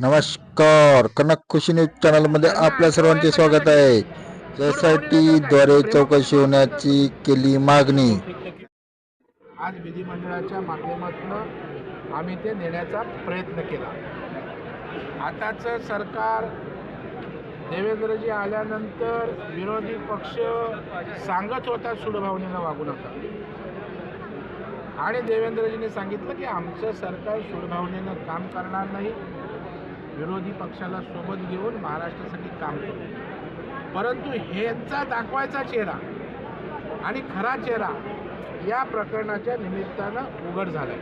नमस्कार. कनक खुशी न्यूज चॅनलमध्ये आपल्या सर्वांचे स्वागत आहे. एस आय टी द्वारे चौकशी होण्याची केली मागणी. आज विधिमंडळाच्या माध्यमातून आम्ही ते नेण्याचा प्रयत्न केला. आताचं सरकार देवेंद्रजी आल्यानंतर विरोधी पक्ष सांगत होता सूडभावनेनं वागू नका. आणि देवेंद्रजीने सांगितलं की आमचं सरकार सूडभावनेनं काम करणार नाही. विरोधी पक्षाला सोबत घेऊन महाराष्ट्रासाठी काम करू. परंतु ह्यांचा दाखवायचा चेहरा आणि खरा चेहरा या प्रकरणाच्या निमित्तानं उघड झाला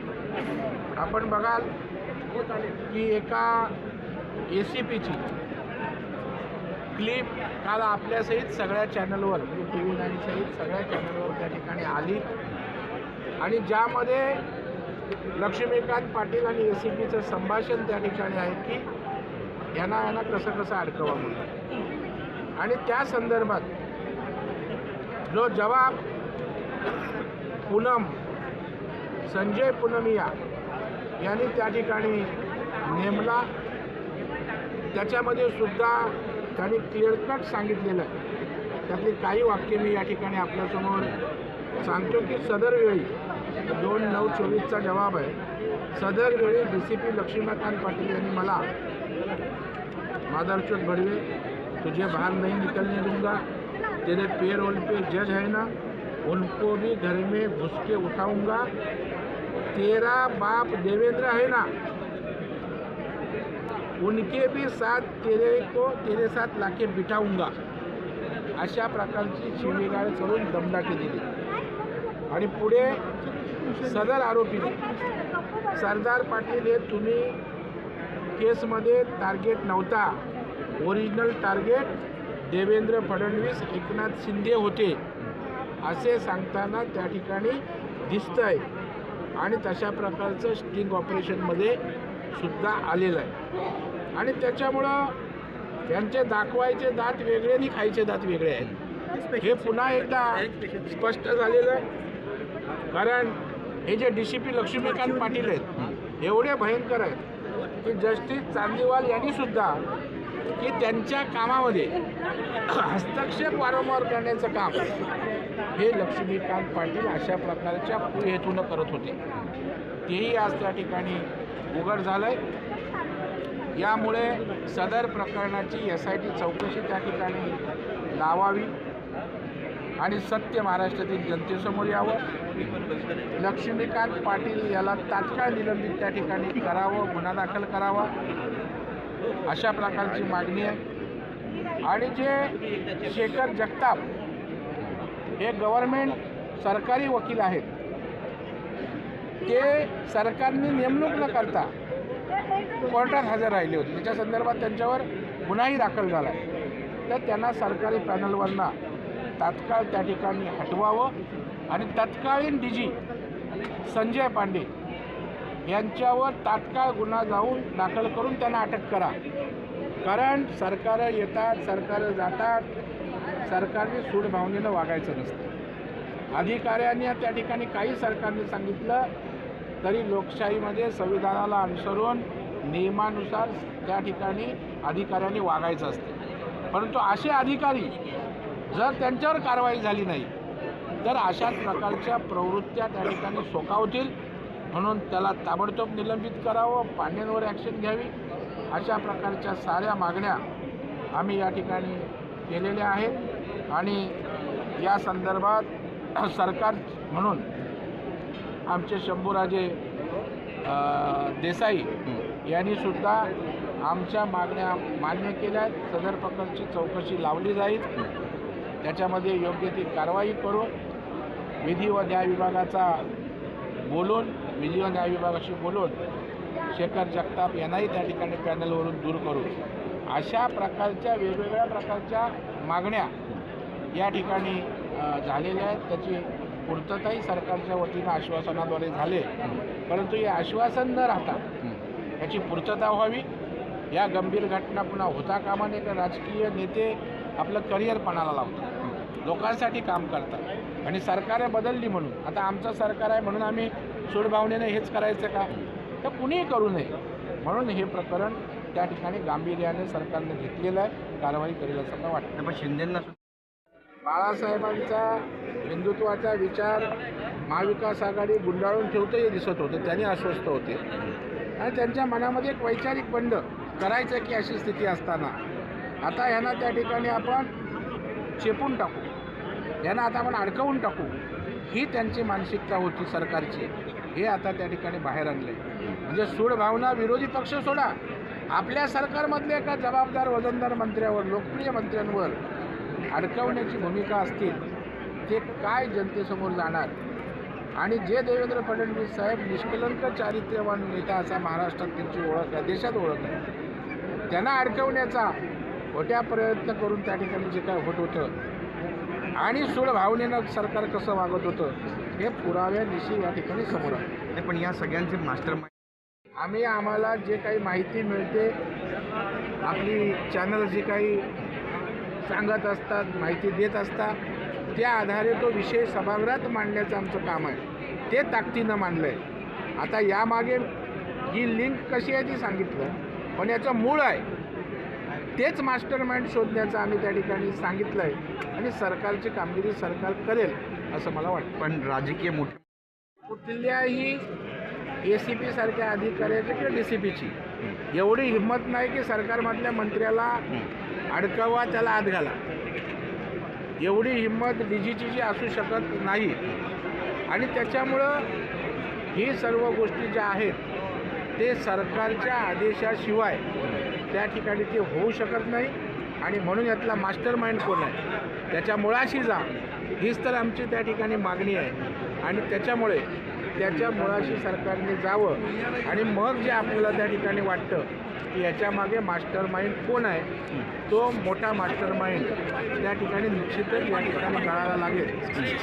आपण बघाल की एका ए सी पीची क्लिप काल आपल्यासहित सगळ्या चॅनलवर म्हणजे टी व्ही नाईनसहित सगळ्या चॅनलवर त्या ठिकाणी आली. आणि ज्यामध्ये लक्ष्मीकांत पाटील आणि ए सी पीचं संभाषण त्या ठिकाणी आहे की यांना यांना कसं कसं अडकवा म्हणून. आणि त्या संदर्भात जो जवाब पूनम संजय पूनमिया यांनी त्या ठिकाणी नेमला. त्याच्यामध्ये सुद्धा त्यांनी क्लिअरकट सांगितलेलं आहे. त्यातली काही वाक्य मी या ठिकाणी आपल्यासमोर सांगतो की सदर वेळी दोन नऊ चोवीसचा जवाब आहे. सदर वेळी D C P Laxmikant Patil यांनी मला मादरचोट भड़वे तुझे बाहर नहीं निकलने दूंगा। तेरे पैर उन पे जज है ना? उनको भी घर में घुस के उठाऊंगा। तेरा बाप देवेंद्र है ना? उनके भी साथ तेरे को तेरे साथ लाके बिठाऊंगा। अशा प्रकारची शिवीगाळ करून दमदाटी दिली. आणि पुढे सदर आरोपीने सरदार पाटील हे तुम्ही केसमध्ये टार्गेट नव्हता. ओरिजिनल टार्गेट देवेंद्र फडणवीस एकनाथ शिंदे होते असे सांगताना त्या ठिकाणी दिसतं आहे आणि तशा प्रकारचं स्टिंग ऑपरेशनमध्ये सुद्धा आलेलं आहे. आणि त्याच्यामुळं त्यांचे दाखवायचे दात वेगळे आणि खायचे दात वेगळे आहेत. हे पुन्हा एकदा स्पष्ट झालेलं आहे. कारण हे जे D C P Laxmikant Patil आहेत एवढे भयंकर आहेत की जस्टिस चांदीवाल यांनी सुद्धा की त्यांच्या कामामध्ये हस्तक्षेप वारंवार करण्याचं काम हे लक्ष्मीकांत पाटील अशा प्रकारच्या हेतूनं करत होते. तेही आज त्या ठिकाणी उघड झालं आहे यामुळे सदर प्रकरणाची एस आय टी चौकशी त्या ठिकाणी लावावी आणि सत्य महाराष्ट्रातील जनतेसमोर यावं. लक्ष्मीकांत पाटील याला तात्काळ निलंबित त्या ठिकाणी करावं गुन्हा दाखल करावा. अशा प्रकारची मागणी आहे. आणि जे शेखर जगताप हे गव्हर्मेंट सरकारी वकील आहेत. ते सरकारने नेमणूक न करता कोर्टात हजर राहिले होते. त्याच्या संदर्भात त्यांच्यावर गुन्हाही दाखल झाला आहे. तर त्यांना सरकारी पॅनलवरनं तात्काळ त्या ठिकाणी हटवावं आणि तत्कालीन डी जी संजय पांडे यांच्यावर तात्काळ गुन्हा जाऊन दाखल करून त्यांना अटक करा. कारण सरकारं येतात सरकारं जातात. सरकारने सूडभावनेनं वागायचं नसतं. अधिकाऱ्यांनी त्या ठिकाणी काही सरकारने सांगितलं तरी लोकशाहीमध्ये संविधानाला अनुसरून नियमानुसार त्या ठिकाणी अधिकाऱ्यांनी वागायचं असतं. परंतु असे अधिकारी जर त्यांच्यावर कारवाई झाली नाही तर अशाच प्रकारच्या प्रवृत्त्या त्या ठिकाणी सोकावतील. म्हणून त्याला ताबडतोब निलंबित करावं पांड्यांवर ॲक्शन घ्यावी. अशा प्रकारच्या साऱ्या मागण्या आम्ही या ठिकाणी केलेल्या आहेत. आणि या संदर्भात सरकार म्हणून आमचे शंभूराजे देसाई यांनी सुद्धा आमच्या मागण्या मान्य केल्या आहेत. सदर प्रकारची चौकशी लावली जाईल. त्याच्यामध्ये योग्य ती कारवाई करू. विधी व न्याय विभागाचा बोलून विधी न्याय विभागाशी बोलून शेखर जगताप यांनाही त्या ठिकाणी पॅनलवरून दूर करू. अशा प्रकारच्या वेगवेगळ्या प्रकारच्या मागण्या या ठिकाणी झालेल्या आहेत. त्याची पूर्तताही सरकारच्या वतीनं आश्वासनाद्वारे झाले. परंतु हे आश्वासन न राहता याची पूर्तता व्हावी. या गंभीर घटना पुन्हा होता कामा नये. राजकीय नेते आपलं करिअर पणाला लावतात. लोकांसाठी काम करतात. आणि सरकारं बदलली म्हणून. आता आमचं सरकार आहे म्हणून आम्ही सूडभावनेनं हेच करायचं का? तर कुणीही करू नये. म्हणून हे प्रकरण त्या ठिकाणी गांभीर्याने सरकारने घेतलेलं आहे. कारवाई करेल असं मला वाटतं. पण शिंदेंना बाळासाहेबांचा हिंदुत्वाचा विचार महाविकास आघाडी गुंडाळून ठेवतं हे दिसत होतं. त्यांनी अस्वस्थ होते. आणि त्यांच्या मनामध्ये एक वैचारिक बंड करायचं की अशी स्थिती असताना. आता यांना त्या ठिकाणी आपण चेपून टाकू. यांना आता आपण अडकवून टाकू. ही त्यांची मानसिकता होती सरकारची. हे आता त्या ठिकाणी बाहेर आणले म्हणजे सूड भावना विरोधी पक्ष सोडा. आपल्या सरकारमधले एका जबाबदार वजनदार मंत्र्यावर लोकप्रिय मंत्र्यांवर अडकवण्याची भूमिका असतील ते काय जनतेसमोर जाणार? आणि जे देवेंद्र फडणवीस साहेब निष्कलंक चारित्र्यवान नेता असा महाराष्ट्रात त्यांची ओळख आहे देशात ओळख आहे. त्यांना अडकवण्याचा खोट्या प्रयत्न करून त्या ठिकाणी जे काय होत होतं आणि सूड भावनेनं सरकार कसं वागत होतं हे पुराव्यानिशी या ठिकाणी समोर आहे नाही पण या सगळ्यांचे मास्टर आम्ही आम्हाला जे काही माहिती मिळते आपली चॅनल जे काही सांगत असतात माहिती देत असतात त्या आधारे तो विषय सभागृहात मांडण्याचं आमचं काम आहे. ते ताकदीनं मांडलं आहे आता यामागे ही लिंक कशी आहे ती सांगितलं पण याचं मूळ आहे. तेच मास्टर माइंड शोधण्याचं आम्ही त्या ठिकाणी सांगितलं आहे आणि सरकारची कामगिरी सरकार करेल असं मला वाटतं. पण राजकीय मोठे कुठल्याही ए सी पी सारख्या अधिकाऱ्याची किंवा डी सी पीची एवढी हिंमत नाही की सरकारमधल्या मंत्र्याला अडकावा त्याला आत घाला. एवढी हिंमत डी जीची जी असू शकत नाही. आणि त्याच्यामुळं ही सर्व गोष्टी ज्या आहेत ते सरकारच्या आदेशाशिवाय त्या ठिकाणी ते होऊ शकत नाही आणि म्हणून यातला मास्टर माइंड कोण आहे? त्याच्या मुळाशी जा. हीच तर आमची त्या ठिकाणी मागणी आहे. आणि त्याच्यामुळे त्याच्या मुळाशी सरकारने जावं आणि मग जे आपल्याला त्या ठिकाणी वाटतं की याच्यामागे मास्टर माइंड कोण आहे तो मोठा मास्टर माइंड त्या ठिकाणी निश्चितच या ठिकाणी कळायला लागेल.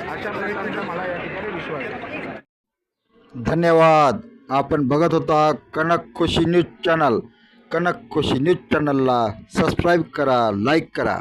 अशा प्रकारचा मला या ठिकाणी विश्वास आहे. धन्यवाद. आपण बघत होता Kanak Khushi news channel. Kanak Khushi news चॅनलला सबस्क्राईब करा लाईक करा